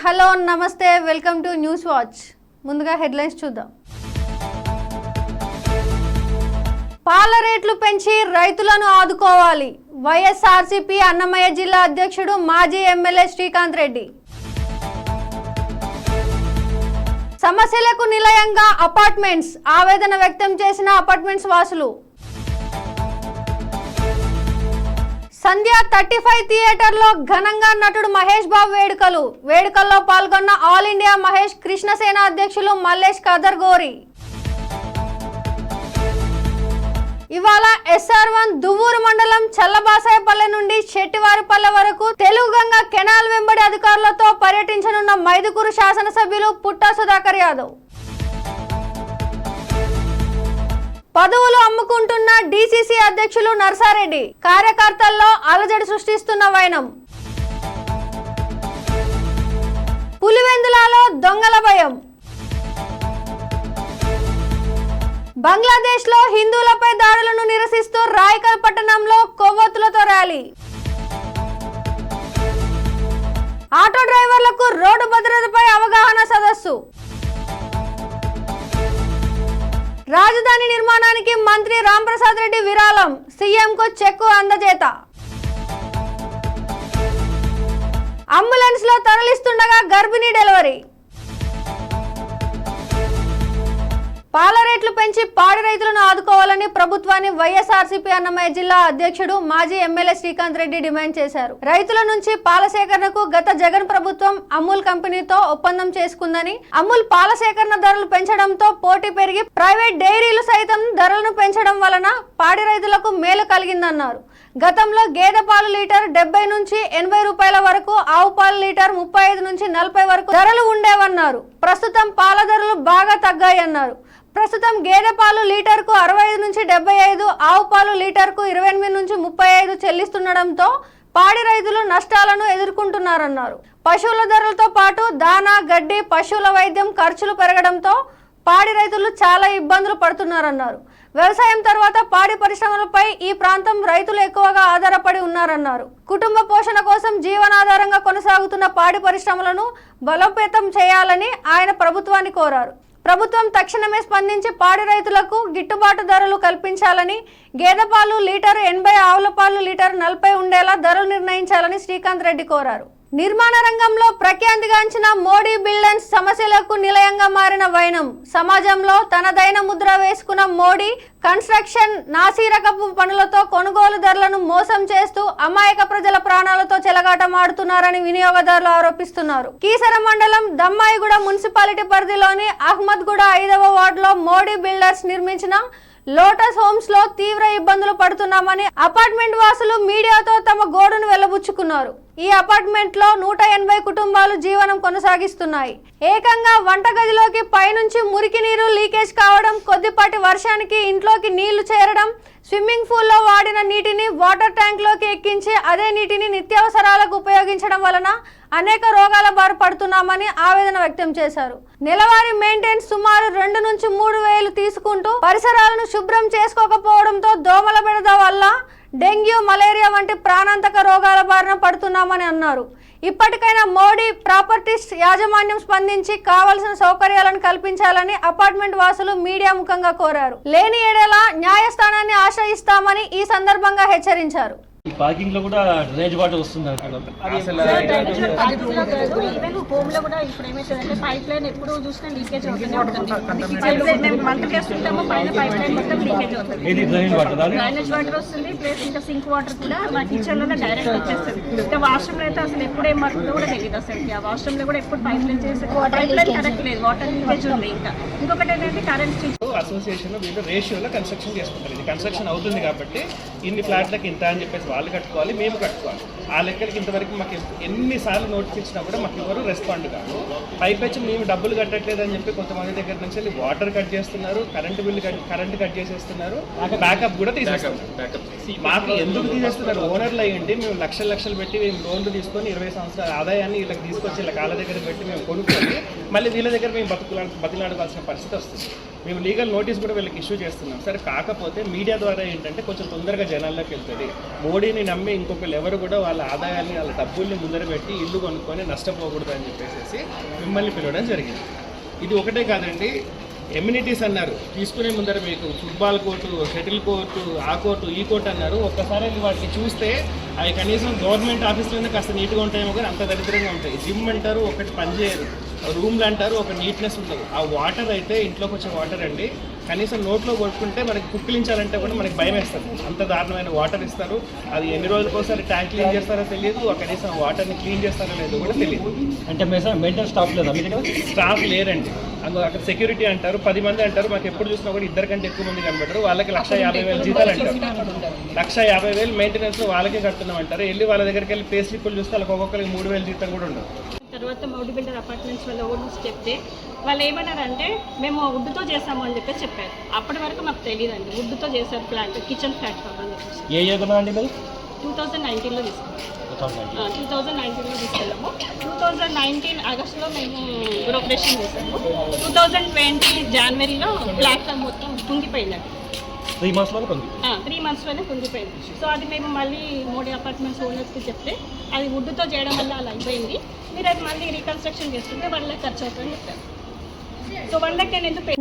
Hello నమస్తే welcome to news watch. ముందుగా headlines చూద్దాం. పాల రేట్లు పెంచి రైతులను ఆదుకోవాలి. వైఎస్ఆర్సీపీ అన్నమయ్య జిల్లా అధ్యక్షుడు మాజీ ఎమ్మెల్యే శ్రీకాంత్ రెడ్డి. సమస్యలకు నిలయంగా అపార్ట్మెంట్స్. ఆవేదన వ్యక్తం చేసిన అపార్ట్మెంట్స్ వాసులు. సంధ్య థర్టీ ఫైవ్ థియేటర్లో ఘనంగా నటుడు మహేష్ బాబు వేడుకలు. వేడుకల్లో పాల్గొన్న ఆల్ ఇండియా మహేష్ కృష్ణసేన అధ్యక్షులు మల్లేష్ కదర్ గోరి. ఇవాళ ఎస్ఆర్ వన్ దువ్వూరు మండలం చల్లబాసాయపల్లె నుండి శెట్టివారిపల్లె వరకు తెలుగు గంగ కెనాల్ వెంబడి అధికారులతో పర్యటించనున్న మైదుకూరు శాసనసభ్యులు పుట్టా సుధాకర్ యాదవ్. పదవులు అమ్ముకుంటున్న డీసీసీ అధ్యక్షులు నర్సారెడ్డి కార్యకర్తల్లో అలజడి సృష్టిస్తున్న వైనం. పులివెందులలో దొంగల భయం. బంగ్లాదేశ్లో హిందువులపై దాడులను నిరసిస్తూ రాయకల్ పట్టణంలో కొవ్వొత్తులతో ర్యాలీ. ఆటో డ్రైవర్లకు రోడ్డు భద్రతపై అవగాహన సదస్సు. రాజధాని నిర్మాణానికి మంత్రి రాంప్రసాద్ రెడ్డి విరాళం. సీఎంకు చెక్కు అందజేత. అంబులెన్స్లో తరలిస్తుండగా గర్భిణీ డెలివరీ. పాల రేట్లు పెంచి పాడి రైతులను ఆదుకోవాలని ప్రభుత్వాన్ని వైఎస్ఆర్సీపీ అన్నమయ్య జిల్లా అధ్యక్షుడు మాజీ ఎమ్మెల్యే శ్రీకాంత్ రెడ్డి డిమాండ్ చేశారు. రైతుల నుంచి పాల సేకరణకు గత జగన్ ప్రభుత్వం అమూల్ కంపెనీతో ఒప్పందం చేసుకుందని అమూల్ పాల సేకరణ ధరలు పెంచడంతో పోటీ పెరిగి ప్రైవేట్ డైరీలు సైతం ధరలను పెంచడం వలన పాడి రైతులకు మేలు కలిగిందన్నారు. గతంలో గేదె పాలు లీటర్ డెబ్బై నుంచి ఎనభై రూపాయల వరకు ఆవు పాలు లీటర్ ముప్పై ఐదు నుంచి నలభై వరకు ధరలు ఉండేవన్నారు. ప్రస్తుతం పాల ధరలు బాగా తగ్గాయన్నారు. ప్రస్తుతం గేదె పాలు లీటర్కు అరవై ఐదు నుంచి డెబ్బై ఐదు ఆవు పాలు లీటర్కు ఇరవై ఎనిమిది నుంచి ముప్పై ఐదు చెల్లిస్తుండడంతో పాడి రైతులు నష్టాలను ఎదుర్కొంటున్నారన్నారు. పశువుల ధరలతో పాటు దానా గడ్డి పశువుల వైద్యం ఖర్చులు పెరగడంతో పాడి రైతులు చాలా ఇబ్బందులు పడుతున్నారన్నారు. వ్యవసాయం తర్వాత పాడి పరిశ్రమలపై ఈ ప్రాంతం రైతులు ఎక్కువగా ఆధారపడి ఉన్నారన్నారు. కుటుంబ పోషణ కోసం జీవనాధారంగా కొనసాగుతున్న పాడి పరిశ్రమలను బలోపేతం చేయాలని ఆయన ప్రభుత్వాన్ని కోరారు. ప్రభుత్వం తక్షణమే స్పందించి పాడి రైతులకు గిట్టుబాటు ధరలు కల్పించాలని గేదె పాలు లీటర్ ఎనభై ఆవుల పాలు లీటర్ నలభై ఉండేలా ధరలు నిర్ణయించాలని శ్రీకాంత్ రెడ్డి కోరారు. నిర్మాణ రంగంలో ప్రఖ్యాతిగాంచిన మోడీ బిల్డర్స్ సమస్యలకు నిలయంగా మారిన వైనం. సమాజంలో తనదైన ముద్ర వేసుకున్న మోడీ కన్స్ట్రక్షన్ నాసీరకపు పనులతో కొనుగోలు ధరలను మోసం చేస్తూ అమాయక ప్రజల ప్రాణాలతో చెలగాటమాడుతున్నారని వినియోగదారులు ఆరోపిస్తున్నారు. కీసర మండలం దమ్మాయిగూడ మున్సిపాలిటీ పరిధిలోని అహ్మద్గూడ ఐదవ వార్డులో మోడీ బిల్డర్స్ నిర్మించిన లోటస్ హోమ్స్లో తీవ్ర ఇబ్బందులు పడుతున్నామని అపార్ట్మెంట్ వాసులు మీడియాతో తమ గోడును వెల్లబుచ్చుకున్నారు ఈ అపార్ట్మెంట్లో నూట ఎనభై కుటుంబాలు జీవనం కొనసాగిస్తున్నాయి. ఏకంగా వంటగదిలోకి పైనుంచి మురికి నీరు లీకేజ్ కావడం కొద్దిపాటి వర్షానికి ఇంట్లోకి నీళ్ళు చేరడం స్విమ్మింగ్ పూల్లో వాడిన నీటిని వాటర్ ట్యాంక్లోకి ఎక్కించి అదే నీటిని నిత్యావసరాలకు ఉపయోగించడం వలన అనేక రోగాల బారి పడుతున్నామని ఆవేదన వ్యక్తం చేశారు. నెలవారీ మెయింటెన్స్ సుమారు రెండు నుంచి మూడు వేలు తీసుకుంటూ పరిసరాలను శుభ్రం చేసుకోకపోవడంతో దోమల బెడద వల్ల డెంగ్యూ మలేరియా వంటి ప్రాణాంతక రోగాల బారిన పడుతున్నామని అన్నారు. ఇప్పటికైనా మోడీ ప్రాపర్టీస్ యాజమాన్యం స్పందించి కావలసిన సౌకర్యాలను కల్పించాలని అపార్ట్మెంట్ వాసులు మీడియా ముఖంగా కోరారు. లేని ఏడేలా న్యాయస్థానాన్ని ఆశ్రయిస్తామని ఈ సందర్భంగా హెచ్చరించారు. ఈ పార్కింగ్లో కూడా డ్రైనేజ్ వాటర్ వస్తుంది హోమ్లో కూడా ఇప్పుడు ఏమైతుందంటే పైప్ లైన్ ఎప్పుడు చూసినా లీకేజ్ అవుతూనే ఉంటుంది మేము చేస్తుంటాము పైన పైప్ లైన్ మొత్తం లీకేజ్ అవుతుంది. ఇది డ్రైనేజ్ వాటర్ అది డ్రైనేజ్ వాటర్ వస్తుంది ప్లస్ ఇంకా సింక్ వాటర్ కూడా మా కిచెన్లోనే డైరెక్ట్ వచ్చేస్తుంది. ఇంకా వాష్రూమ్లో అయితే అసలు ఎప్పుడు ఏం మారుతుందో కూడా తెలియదు అసలు ఆ వాష్రూమ్లో కూడా ఎప్పుడు పైప్ లైన్ చేసి పైప్ లైన్ కరెక్ట్ లేదు. వాటర్ లీకేజ్ ఉంది ఇంకా. ఇంకొకటి ఏంటంటే కరెంట్ స్విచ్ అసోసియేషన్ వీళ్ళు రేషియోలో కన్స్ట్రక్షన్ చేసుకుంటారు. ఇది కన్స్ట్రక్షన్ అవుతుంది కాబట్టి ఇన్ని ఫ్లాట్లకి ఇంత అని చెప్పేసి వాళ్ళు కట్టుకోవాలి మేము కట్టుకోవాలి. ఆ లెక్కలకి ఇంతవరకు మాకు ఎన్నిసార్లు నోటీస్ ఇచ్చినా కూడా మాకు ఎవరు రెస్పాండ్ కాదు. పైపెచ్చి మేము డబ్బులు కట్టట్లేదు అని చెప్పి కొంతమంది దగ్గర నుంచి వెళ్ళి వాటర్ కట్ చేస్తున్నారు current bill cut current cut చేసేస్తున్నారు బ్యాకప్ కూడా తీసేస్తున్నారు. మాకు ఎందుకు తీసేస్తున్నారు? ఓనర్లు అయ్యండి మేము లక్షలు లక్షలు పెట్టి మేము లోన్లు తీసుకొని ఇరవై సంవత్సరాల ఆదాయాన్ని వీళ్ళకి తీసుకొచ్చి వీళ్ళ కాళ్ళ దగ్గర పెట్టి మేము కొనుక్కొని మళ్ళీ వీళ్ళ దగ్గర మేము బతుకులా బతిలాడవలసిన పరిస్థితి వస్తుంది. మేము లీగల్ నోటీస్ కూడా వీళ్ళకి ఇష్యూ చేస్తున్నాం. సరే కాకపోతే మీడియా ద్వారా ఏంటంటే కొంచెం తొందరగా జనాల్లోకి వెళ్తుంది. మోడీని నమ్మి ఇంకొకరు ఎవరు కూడా వాళ్ళ ఆదాయాన్ని వాళ్ళ డబ్బుల్ని ముందర పెట్టి ఇల్లు కొనుక్కొని నష్టపోకూడదు అని చెప్పేసి మిమ్మల్ని పిలవడం జరిగింది. ఇది ఒకటే కాదండి. ఎమ్యూనిటీస్ అన్నారు. తీసుకునే ముందర మీకు ఫుట్బాల్ కోర్టు షటిల్ కోర్టు ఆ కోర్టు ఈ కోర్టు అన్నారు. ఒక్కసారి వాటిని చూస్తే అవి కనీసం గవర్నమెంట్ ఆఫీస్లోనే కాస్త నీట్గా ఉంటాయేమో కానీ అంత దరిద్రంగా ఉంటాయి. జిమ్ అంటారు ఒకటి పనిచేయరు రూమ్లు అంటారు ఒక నీట్నెస్ ఉండదు ఆ వాటర్ అయితే ఇంట్లోకి వచ్చే వాటర్ అండి. కనీసం నోట్లో కొట్టుకుంటే మనకి కుక్కిలించాలంటే కూడా మనకి భయం వేస్తుంది. అంత దారుణమైన వాటర్ ఇస్తారు. అది ఎన్ని రోజులకోసారి ట్యాంక్ క్లీన్ చేస్తారో తెలియదు. ఆ కనీసం వాటర్ని క్లీన్ చేస్తారో లేదో కూడా తెలియదు. అంటే మెసా మెయింటెనెన్స్ స్టాఫ్ లేదా? స్టాఫ్ లేరండి. అందులో అక్కడ సెక్యూరిటీ అంటారు. పది మంది అంటారు. మాకు ఎప్పుడు చూసినా కూడా ఇద్దరు కంటే ఎక్కువ మంది కనబడరు. వాళ్ళకి లక్ష యాభై వేలు జీతాలు అంటారు. లక్ష యాభై వేలు మెయింటెనెన్స్ వాళ్ళకే కడుతున్నాం అంటారు. వెళ్ళి వాళ్ళ దగ్గరికి వెళ్ళి పే స్లిప్పులు చూస్తే వాళ్ళకి ఒక్కొక్కరికి మూడు వేలు జీతం కూడా ఉండదు. తర్వాత మౌడి బిల్డర్ అపార్ట్మెంట్స్ వాళ్ళ ఓనర్స్ చెప్తే వాళ్ళు ఏమన్నారంటే మేము వుడ్తో చేసాము అని చెప్పేసి చెప్పారు. అప్పటి వరకు మాకు తెలియదండి. వుడ్తో చేశారు ఫ్లాట్ కిచెన్ ప్లాట్ఫామ్ అని చెప్పేసి. ఏ ఇయర్ అండి మీరు? టూ థౌజండ్ నైన్టీన్లో తీసుకున్నాం. టూ థౌజండ్ నైన్టీన్లో తీసుకెళ్ళాము. టూ థౌజండ్ నైన్టీన్ ఆగస్ట్లో మేము గృహప్రవేశం చేసాము టూ థౌజండ్ ట్వంటీ జనవరిలో ప్లాట్ఫామ్ మొత్తం కుంగిపోయిందండి. త్రీ మంత్స్లో కొంది త్రీ మంత్స్లోనే కుంగిపోయింది. సో అది మేము మళ్ళీ మోడీ అపార్ట్మెంట్స్ ఓనర్స్కి చెప్తే అది వుడ్తో చేయడం వల్ల అలా అయిపోయింది. మీరు అది మళ్ళీ రీకన్స్ట్రక్షన్ చేస్తుంటే వన్ ల్యాక్ ఖర్చు అవుతుందని చెప్పారు.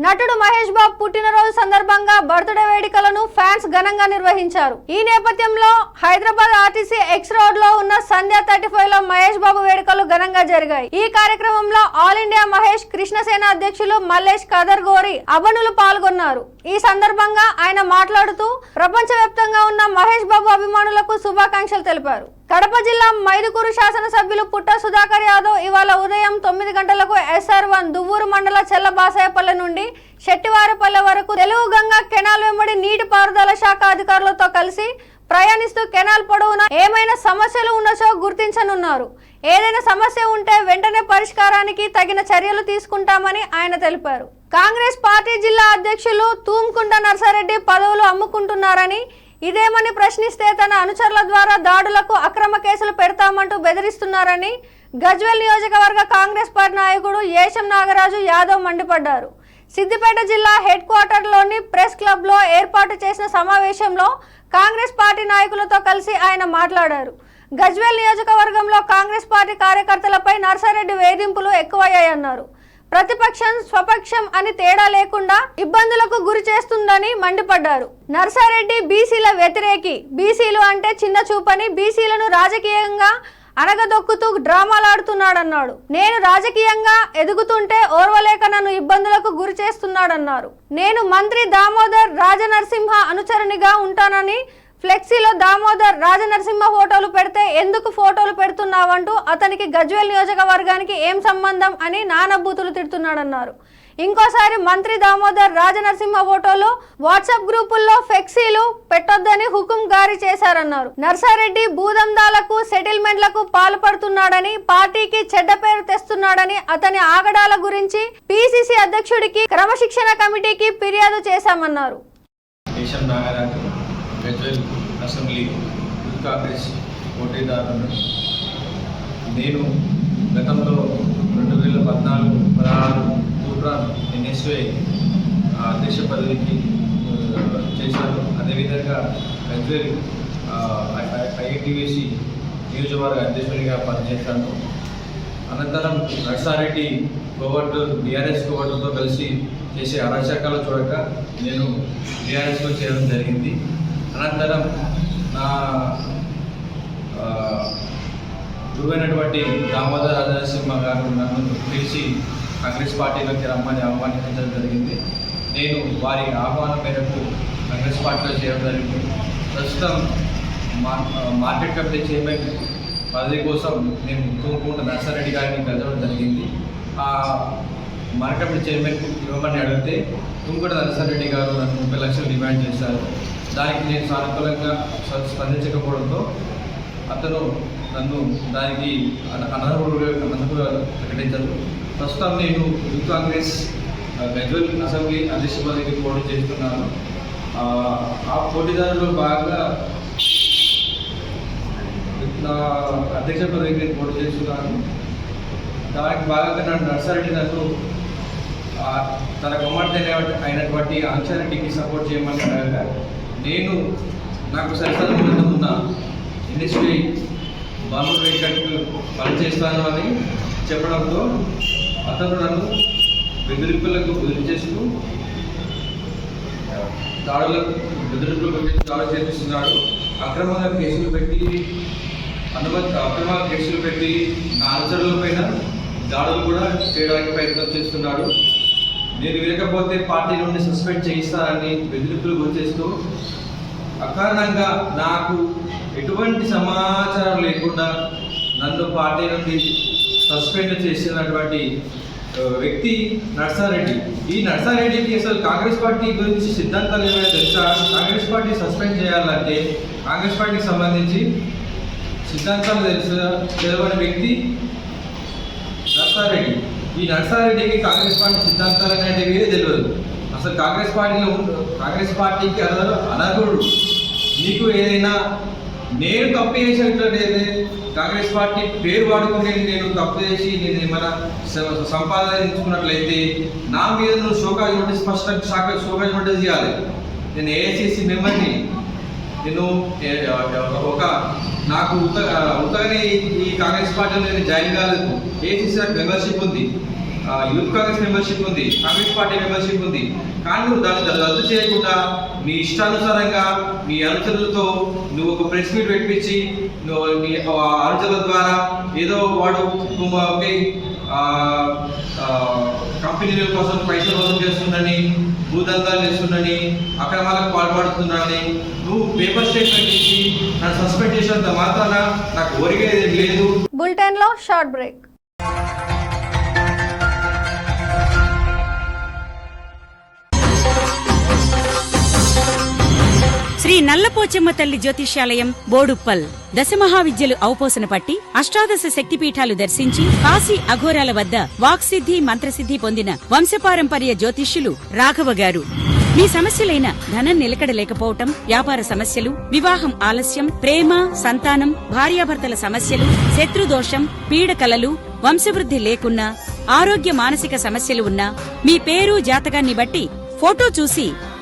నటుడు మహేష్ బాబు పుట్టినరోజు సందర్భంగా బర్త్డే వేడుకలను ఫ్యాన్స్ ఘనంగా నిర్వహించారు. ఈ నేపథ్యంలో హైదరాబాద్ ఆర్టీసీ ఎక్స్ రోడ్లో ఉన్న సంధ్య థర్టీ ఫైవ్లో మహేష్ బాబు వేడుకలు ఘనంగా జరిగాయి. ఈ కార్యక్రమంలో ఆల్ ఇండియా మహేష్ కృష్ణసేన అధ్యక్షులు మల్లేష్ కదర్ గోరి అభనులు పాల్గొన్నారు. ఈ సందర్భంగా ఆయన మాట్లాడుతూ ప్రపంచవ్యాప్తంగా ఉన్న మహేష్ బాబు అభిమానులకు శుభాకాంక్షలు తెలిపారు. కడప జిల్లా మైదుకూరు శాసనసభ్యులు పుట్ట సుధాకర్ యాదవ్ ఇవాళ ఉదయం తొమ్మిది గంటలకు ఎస్ఆర్ వన్ దువ్వూరు మండల చెల్లబాసాయపల్లె నుండి శెట్టివారిపల్లె వరకు తెలుగు గంగా కెనాల్ వెంబడి నీటిపారుదల శాఖ అధికారులతో కలిసి ప్రయాణిస్తూ కెనాల్ పొడవునా ఏమైనా సమస్యలు ఉన్నచో గుర్తించనున్నారు. ఏదైనా సమస్య ఉంటే వెంటనే పరిష్కారానికి తగిన చర్యలు తీసుకుంటామని ఆయన తెలిపారు. కాంగ్రెస్ పార్టీ జిల్లా అధ్యక్షులు తూమ్కుంట నర్సారెడ్డి పదవులు అమ్ముకుంటున్నారని ఇదేమని ప్రశ్నిస్తే తన అనుచరుల ద్వారా దాడులకు అక్రమ కేసులు పెడతామంటూ బెదిరిస్తున్నారని గజ్వెల్ నియోజకవర్గ కాంగ్రెస్ పార్టీ నాయకుడు ఏషం నాగరాజు యాదవ్ మండిపడ్డారు. సిద్దిపేట జిల్లా హెడ్ క్వార్టర్లోని ప్రెస్ క్లబ్లో ఏర్పాటు చేసిన సమావేశంలో కాంగ్రెస్ పార్టీ నాయకులతో కలిసి ఆయన మాట్లాడారు. గజ్వేల్ నియోజకవర్గంలో కాంగ్రెస్ పార్టీ కార్యకర్తలపై నర్సారెడ్డి వేధింపులు ఎక్కువయ్యాయన్నారు. ప్రతిపక్షం స్వపక్షం అని తేడా లేకుండా ఇబ్బందులకు గురి చేస్తుందని మండిపడ్డారు. నర్సారెడ్డి బీసీల వ్యతిరేకి. బీసీలు అంటే చిన్న చూపని బీసీలను రాజకీయంగా అనగదొక్కుతూ డ్రామాలాడుతున్నాడన్నాడు. నేను రాజకీయంగా ఎదుగుతుంటే ఓర్వలేక నన్ను ఇబ్బందులకు గురి చేస్తున్నాడన్నారు. నేను మంత్రి దామోదర్ రాజనరసింహ అనుచరునిగా ఉంటానని ఫ్లెక్సీలో దామోదర్ రాజనరసింహ ఫోటోలు పెడితే ఎందుకు ఫోటోలు పెడుతున్నావంటూ అతనికి గజ్వేల్ నియోజకవర్గానికి ఏం సంబంధం అని నానబూతులు తిడుతున్నాడన్నారు. ఇంకోసారి మంత్రి దామోదర్ రాజనరసింహ ఫోటోలు వాట్సాప్ గ్రూపుల్లో ఫ్లెక్సీలు పెట్టొద్దని హుకుం జారీ చేశారన్నారు. నర్సారెడ్డి భూదందాలకు సెటిల్మెంట్లకు పాల్పడుతున్నాడని పార్టీకి చెడ్డ పేరు తెస్తున్నాడని అతని ఆగడాల గురించి పిసిసి అధ్యక్షుడికి క్రమశిక్షణ కమిటీకి ఫిర్యాదు చేశామన్నారు. ఫెడరల్ అసెంబ్లీ యూత్ కాంగ్రెస్ పోటీదారులను నేను గతంలో రెండు వేల పద్నాలుగు పదహారు తూప్రాన్ ఎన్ఎస్వై అధ్యక్ష పదవికి చేశాను అదేవిధంగా గజ్వెల్ ఐఐటివిసి నియోజకవర్గ అధ్యక్షుడిగా పనిచేశాను. అనంతరం నర్సారెడ్డి కోవట్ బీఆర్ఎస్ కోవట్లతో కలిసి చేసే అరాచకాలు చూడక నేను బీఆర్ఎస్లో చేయడం జరిగింది. అనంతరం నా ఆ, గురువైనటువంటి దామోదర్ రాజనరసింహ గారు నన్ను పిలిచి కాంగ్రెస్ పార్టీలోకి రమ్మని ఆహ్వానించడం జరిగింది. నేను వారి ఆహ్వానం మేరకు కాంగ్రెస్ పార్టీలో చేయడం జరిగింది. ప్రస్తుతం మా మార్కెట్ కమిటీ చైర్మన్ పదవి కోసం నేను తూముకుంట నర్సారెడ్డి గారిని కలవడం జరిగింది. ఆ మార్కెట్ కమిటీ చైర్మన్ ఇవ్వమని అడిగితే తుంగుట నర్సారెడ్డి గారు నన్ను ముప్పై లక్షలు డిమాండ్ చేశారు. దానికి నేను సానుకూలంగా స్పందించకపోవడంతో అతను నన్ను దానికి అన- అనర్హుడుగా అనర్హుడుగా ప్రకటించారు. ప్రస్తుతం నేను యూత్ కాంగ్రెస్ గజ్వల్ అసెంబ్లీ అధ్యక్ష పదవికి పోటీ చేస్తున్నాను. ఆ, పోటీదారులో పోటీదారులు బాగా నా అధ్యక్ష పదవికి నేను పోటీ చేస్తున్నాను. దానికి బాగా నన్ను నర్సారెడ్డి నన్ను తన కుమార్తె అయినటువంటి అంశారెడ్డికి సపోర్ట్ చేయమని అడగగా నేను నాకు సరిసరం ఉన్న ఇండస్ట్రీ బాంబు వెంకట్కు పనిచేస్తాను అని చెప్పడంతో అతను నన్ను బెదిరింపులకు గురి చేస్తూ దాడులకు బెదిరింపులకు పెట్టి దాడులు చేపిస్తున్నాడు. అక్రమంగా కేసులు పెట్టి అనుమతి అక్రమ కేసులు పెట్టి నా అనుచరుల పైన దాడులు కూడా చేయడానికి ప్రయత్నం చేస్తున్నాడు. నేను వినకపోతే పార్టీ నుండి సస్పెండ్ చేయిస్తారని బెదిరింపులు గుర్తిస్తూ చేస్తూ అకారణంగా నాకు ఎటువంటి సమాచారం లేకుండా నన్ను పార్టీ నుండి సస్పెండ్ చేసినటువంటి వ్యక్తి నర్సారెడ్డి. ఈ నర్సారెడ్డికి అసలు కాంగ్రెస్ పార్టీ గురించి సిద్ధాంతాలు ఏమైనా తెలుసా? కాంగ్రెస్ పార్టీ సస్పెండ్ చేయాలంటే కాంగ్రెస్ పార్టీకి సంబంధించి సిద్ధాంతాలు తెలుసు? తెలియని వ్యక్తి నర్సారెడ్డి. ఈ నరసారెడ్డికి కాంగ్రెస్ పార్టీ సిద్ధాంతాలు అనేటివి తెలియదు అసలు కాంగ్రెస్ పార్టీలో ఉండ- కాంగ్రెస్ పార్టీకి అసలు అనర్హుడు? నీకు ఏదైనా నేను తప్పు చేసినట్లయితే కాంగ్రెస్ పార్టీ పేరు వాడుకుంటే నేను తప్పు చేసి నేను ఏమైనా సంపాదించుకున్నట్లయితే నా మీద నువ్వు షోకాజ్ నోటీస్ ఫస్ట్ షాక షోకాజ్ నోటీస్ చేయాలి. నేను ఏఐసిసి మెంబర్ని. నేను ఒక నాకు ఉత్త ఉత్తగానే ఈ- కాంగ్రెస్ పార్టీలో నేను జాయిన్ కాలేదు. ఏసీసీ నాకు మెంబర్షిప్ ఉంది. యూత్ కాంగ్రెస్ మెంబర్షిప్ ఉంది. కాంగ్రెస్ పార్టీ మెంబర్షిప్ ఉంది. కానీ నువ్వు దాన్ని దాన్ని రద్దు చేయకుండా నీ ఇష్టానుసారంగా నీ అనుచరులతో నువ్వు ఒక ప్రెస్ మీట్ పెట్టించి నువ్వు నీ ఆ అనుచరుల ద్వారా ఏదో వాడు నువ్వు కంపెనీల కోసం పైసలు వసూలు చేస్తుందని భూదందాలు చేస్తుందని అక్రమాలకు పాల్పడుతుందని నువ్వు పేపర్ స్టేట్మెంట్ ఇచ్చి నన్ను సస్పెండ్ చేసినంత మాత్రాన నాకు ఒరిగేది లేదు. బులెటిన్లో షార్ట్ బ్రేక్. శ్రీ నల్లపోచమ్మ తల్లి జ్యోతిష్యాలయం బోడుప్పల్. దశమహావిద్యలు ఔపోసన పట్టి అష్టాదశ శక్తిపీఠాలు దర్శించి కాశీ అఘోరాల వద్ద వాక్సిద్ధి మంత్రసిద్ధి పొందిన వంశపారంపర్య జ్యోతిష్యులు రాఘవ గారు. మీ సమస్యలైన ధనం నిలకడ లేకపోవటం వ్యాపార సమస్యలు వివాహం ఆలస్యం ప్రేమ సంతానం భార్యాభర్తల సమస్యలు శత్రుదోషం పీడకలలు వంశవృద్ధి లేకున్నా ఆరోగ్య మానసిక సమస్యలు ఉన్నా మీ పేరు జాతకాన్ని బట్టి ఫోటో చూసి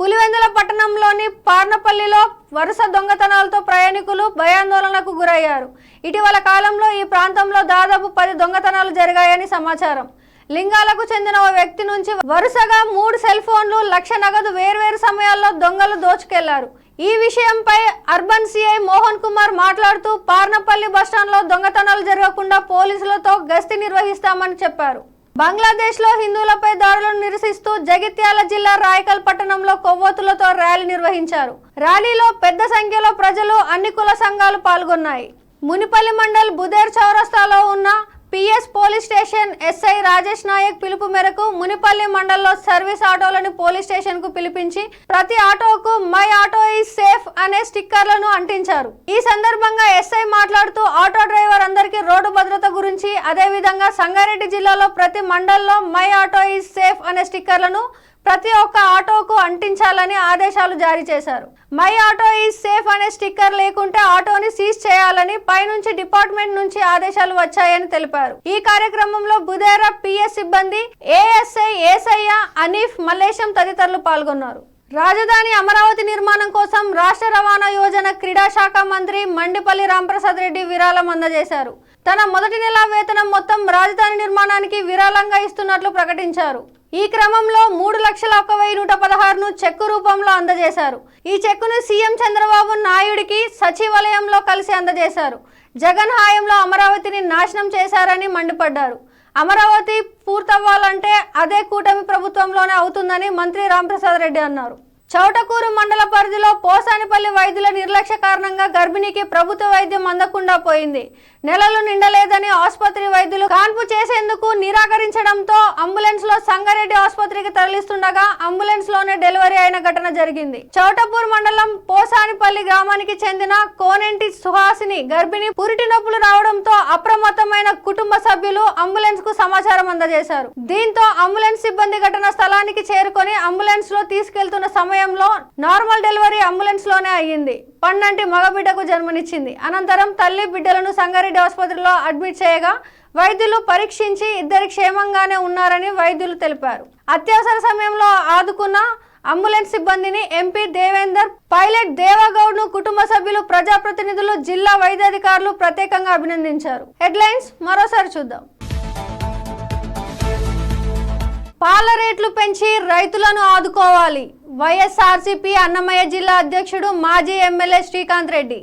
Pulivendula పట్టణంలోని పార్నపల్లిలో వరుస దొంగతనాలతో ప్రయాణికులు భయాందోళనకు గురయ్యారు. ఇటీవల కాలంలో ఈ ప్రాంతంలో దాదాపు పది దొంగతనాలు జరిగాయని సమాచారం. లింగాలకు చెందిన ఓ వ్యక్తి నుంచి వరుసగా మూడు సెల్ ఫోన్లు లక్ష నగదు వేర్వేరు సమయాల్లో దొంగలు దోచుకెళ్ళారు. ఈ విషయంపై అర్బన్ సిఐ మోహన్ కుమార్ మాట్లాడుతూ పార్నపల్లి బస్టాండ్లో దొంగతనాలు జరగకుండా పోలీసులతో గస్తీ నిర్వహిస్తామని చెప్పారు. బంగ్లాదేశ్లో హిందువులపై దాడులను నిరసిస్తూ జగిత్యాల జిల్లా రాయకల్ పట్టణంలో కొవ్వొత్తులతో ర్యాలీ నిర్వహించారు. ర్యాలీలో పెద్ద సంఖ్యలో ప్రజలు అన్ని కుల సంఘాలు పాల్గొన్నాయి. మునిపల్లి మండల్ బుదేర్ చౌరస్తాలో ఉన్న PS police station SI Rajesh Nayak పిలుపు మేరకు మునిపల్లి మండల్లో సర్వీస్ ఆటోలను పోలీస్ స్టేషన్కు పిలిపించి ప్రతి ఆటోకు మై ఆటో ఈ సేఫ్ అనే స్టిక్కర్లను అంటించారు. ఈ సందర్భంగా ఎస్ఐ మాట్లాడుతూ ఆటో డ్రైవర్ అందరికీ రోడ్డు భద్రత గురించి అదేవిధంగా సంగారెడ్డి జిల్లాలో ప్రతి మండల్లో మై ఆటో ఈజ్ సేఫ్ అనే స్టిక్కర్లను ప్రతి ఒక్క ఆటోకు అంటించాలని ఆదేశాలు జారీ చేశారు. మై ఆటో ఈజ్ సేఫ్ అనే స్టిక్కర్ లేకుంటే ఆటోని సీజ్ చేయాలని పైనుంచి డిపార్ట్మెంట్ నుంచి ఆదేశాలు వచ్చాయని తెలిపారు. ఈ కార్యక్రమంలో బుధేరా పిఎస్ సిబ్బంది ఏఎస్ఐ ఏసయ్య అనీఫ్ మల్లేశం తదితరులు పాల్గొన్నారు. రాజధాని అమరావతి నిర్మాణం కోసం రాష్ట్ర రవాణా యోజన క్రీడా శాఖ మంత్రి మండిపల్లి రాంప్రసాద్ రెడ్డి విరాళం అందజేశారు. తన మొదటి నెల వేతనం మొత్తం రాజధాని నిర్మాణానికి విరాళంగా ఇస్తున్నట్లు ప్రకటించారు. ఈ క్రమంలో మూడు లక్షల ఒక వెయ్యి నూట పదహారును చెక్కు రూపంలో అందజేశారు. ఈ చెక్కును సీఎం చంద్రబాబు నాయుడికి సచివాలయంలో కలిసి అందజేశారు. జగన్ హాయంలో అమరావతిని నాశనం చేశారని మండిపడ్డారు. అమరావతి పూర్తవ్వాలంటే అదే కూటమి ప్రభుత్వంలోనే అవుతుందని మంత్రి రాంప్రసాద్ రెడ్డి అన్నారు. చౌటకూరు మండల పరిధిలో పోసానిపల్లి వైద్యుల నిర్లక్ష్య కారణంగా గర్భిణికి ప్రభుత్వ వైద్యం అందకుండా పోయింది. నెలలు నిండలేదని ఆసుపత్రి వైద్యులు కాన్పు చేసేందుకు నిరాకరించడంతో అంబులెన్స్లో సంగారెడ్డి ఆసుపత్రికి తరలిస్తుండగా అంబులెన్స్లోనే డెలివరీ అయిన ఘటన జరిగింది. చౌటపూర్ మండలం పోసానిపల్లి గ్రామానికి చెందిన కోనెంటి సుహాసిని గర్భిణి పురిటి నొప్పులు రావడంతో అప్రమత్తమైన కుటుంబ సభ్యులు అంబులెన్స్కు సమాచారం అందజేశారు. దీంతో అంబులెన్స్ సిబ్బంది ఘటన స్థలానికి చేరుకొని అంబులెన్స్లో తీసుకెళ్తున్న సమయంలో నార్మల్ డెలివరీ అంబులెన్స్లోనే అయ్యింది. పండంటి మగబిడ్డకు జన్మనిచ్చింది. అనంతరం తల్లి బిడ్డలను సంగారెడ్డి ఆసుపత్రిలో అడ్మిట్ చేయగా వైద్యులు పరీక్షించి ఇద్దరి క్షేమంగానే ఉన్నారని వైద్యులు తెలిపారు. అత్యవసర సమయంలో ఆదుకున్న అంబులెన్స్ సిబ్బందిని ఎంపీ దేవేందర్ పైలట్ దేవగౌడ్ను కుటుంబ సభ్యులు ప్రజాప్రతినిధులు జిల్లా వైద్యాధికారులు ప్రత్యేకంగా అభినందించారు. హెడ్లైన్స్ మరోసారి చూద్దాం. పాల రేట్లు పెంచి రైతులను ఆదుకోవాలి. వైఎస్ఆర్సీపీ అన్నమయ్య జిల్లా అధ్యక్షుడు మాజీ ఎమ్మెల్యే శ్రీకాంత్ రెడ్డి.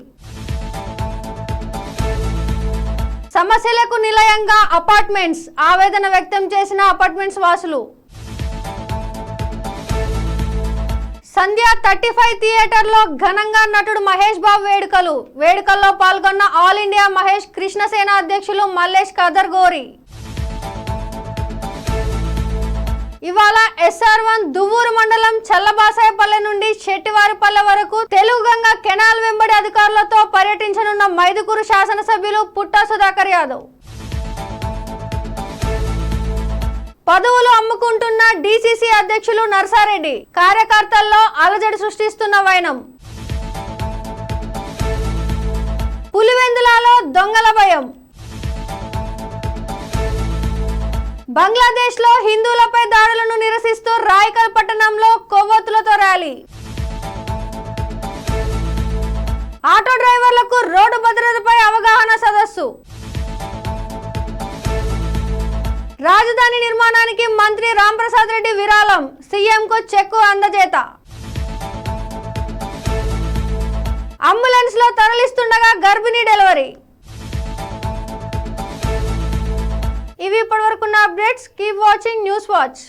సమస్యలకు నిలయంగా అపార్ట్మెంట్స్ ఆవేదన వ్యక్తం చేసిన అపార్ట్మెంట్స్ వాసులు. సంధ్య థర్టీ ఫైవ్ థియేటర్లో ఘనంగా నటుడు మహేష్ బాబు వేడుకలు. వేడుకల్లో పాల్గొన్న ఆల్ ఇండియా మహేష్ కృష్ణసేన అధ్యక్షులు మల్లేష్ కదర్ గోరి ఇవాళ ఎస్ఆర్ వన్ దువ్వూరు మండలం చల్లబాసాయపల్లె నుండి శెట్టివారిపల్లె వరకు తెలుగు గంగ కెనాల్ వెంబడి అధికారులతో పర్యటించనున్న మైదుకూరు శాసనసభ్యులు పుట్టా సుధాకర్ యాదవ్. పదవులు అమ్ముకుంటున్న డీసీసీ అధ్యక్షులు నర్సారెడ్డి కార్యకర్తల్లో అలజడి సృష్టిస్తున్న వైనం. పులివెందులలో దొంగల భయం. బంగ్లాదేశ్లో హిందువులపై దాడులను నిరసిస్తూ రాయకల్ పట్టణంలో కొవ్వొత్తులతో ర్యాలీ. ఆటో డ్రైవర్లకు రోడ్డు భద్రతపై అవగాహన సదస్సు. రాజధాని నిర్మాణానికి మంత్రి రాంప్రసాద్ రెడ్డి విరాళం. సీఎంకు చెక్కు అందజేత. అంబులెన్స్లో తరలిస్తుండగా గర్భిణీ డెలివరీ. ఇవి ఇప్పటివరకున్న updates. Keep watching news watch